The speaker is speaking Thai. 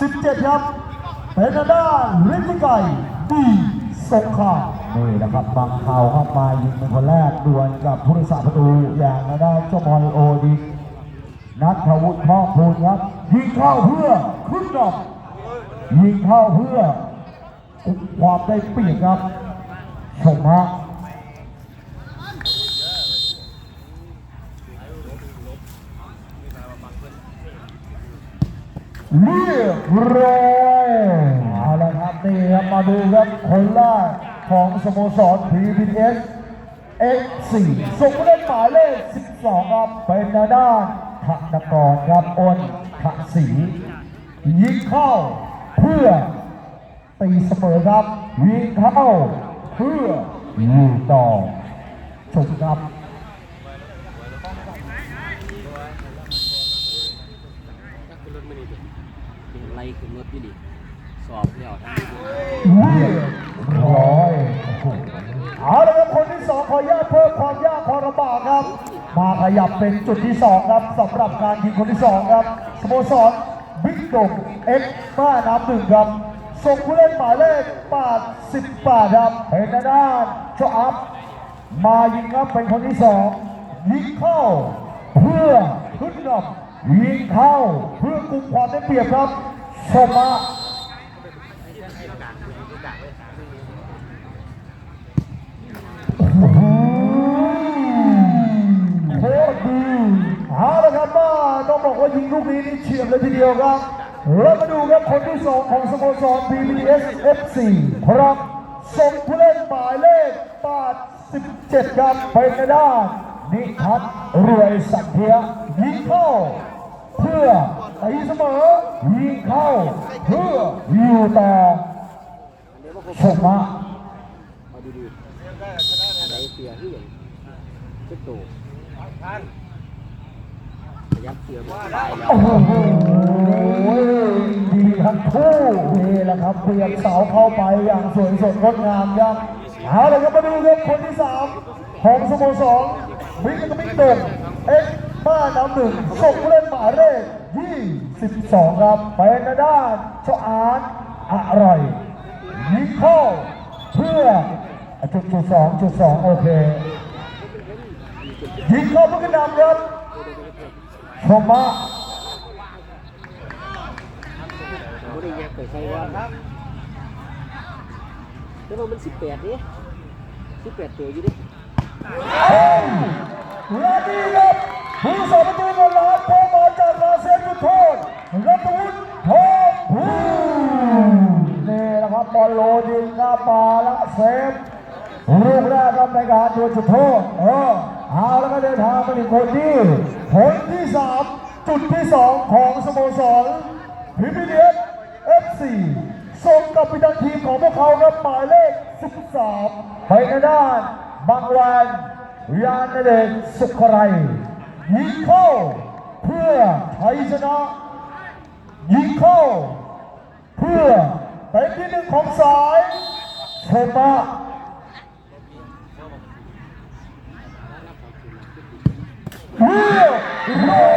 17 ครับเป็นทางด้านฤทธิไก่ดีสงขลานี่นะครับบางข่าวเข้ามายิงเป็นคนแรกดวลกับผู้รักษาประตูอย่างทางด้านเจ้าบอลโอดีนัทวุฒิพ่อพูนครับยิงเข้าเพื่อขึ้นดอกยิงเข้าเพื่อความได้เปรียบครับชมฮะ เรียบร้อยเอาละครับนี่ครับมาดูครับคนแรกของสโมสร PBS X4 ส่งผู้เล่นหมายเลข 12 ครับ เป็นทางด้านธนกรครับอ้นทะศรียิงเข้าเพื่อตีเสมอครับยิงเข้าเพื่ออยู่ต่อชมครับ ถ้าขึ้นรถไม่ดีดิ เป็นไรขึ้นรถไม่ดีสอบแล้วทั้งที่เรียบร้อยเอาละครับคนที่สองขออนุญาตเพิ่มความยากความลำบากครับ มาขยับเป็นจุดที่สองครับสำหรับการยิงคนที่สองครับสโมสรบิ๊กดงเอ็กซ์บ้าน้ำหนึ่งครับส่งผู้เล่นหมายเลข88ครับเป็นด้านโชอัพมายิงครับเป็นคนที่สองยิงเข้า เพื่อขึ้นนำยิงเข้า กุมความได้เปรียบครับชมาโอ้โคตรดีเอาละครับว่าต้องบอกว่ายิงลูกนี้นี่เฉียบเลยทีเดียวครับแล้วมาดูครับคนที่สองของสโมสร PBS FC ครับส่งผู้เล่นหมายเลข87ครับเป็นในด้านนิทัศรวยสักเทียยิงเข้า เพื่อตีเสมอยิงเข้าเพื่ออยู่ต่อชมมาเอาดีๆอะเสียที่เจ็บตัวพยับเสียว่าได้แล้วโอ้โหดีทั้งคู่นี่แหละครับเปลี่ยนเสาเข้าไปอย่างสวยสดงดงามครับเอาละครับมาดูครับคนที่สามของสโมสรวิกมิกเดิมเอ็ก บ้านน้ำหนึ่งส่งผู้เล่นหมายเลข22 ครับเป็นทางด้านชอาร์อร่อยยิงเข้าเพื่อจุดจุดสองจุดสองโอเคยิงเข้าเพื่อกระนำครับชมมาไม่ได้แยกไปใส่ว่าครับแล้วมันสิบแปดนี่สิบแปดตัวอยู่ดิและนี่ครับ ผู้สาประตูเงินล้านโผล่มาจากอาเซียนจุดโทษรัตวุฒิทองภูนี่แหละครับบอลโลยิงหน้าปาและเซฟลูกแรกครับในการดวลจุดโทษเออเอาแล้วก็เดินทางมาถึงคนที่ผลที่สามจุดที่สองของสโมสรพิพิเดียเอฟซีส่งกับปิตันทีมของพวกเขาครับหมายเลข 13ไปในด้านบางแวนยานเดชสุขไร ยิงเข้าเพื่อไทยชนะ ยิงเข้าเพื่อเป็นที่หนึ่งของสายชมะเรียบร้อย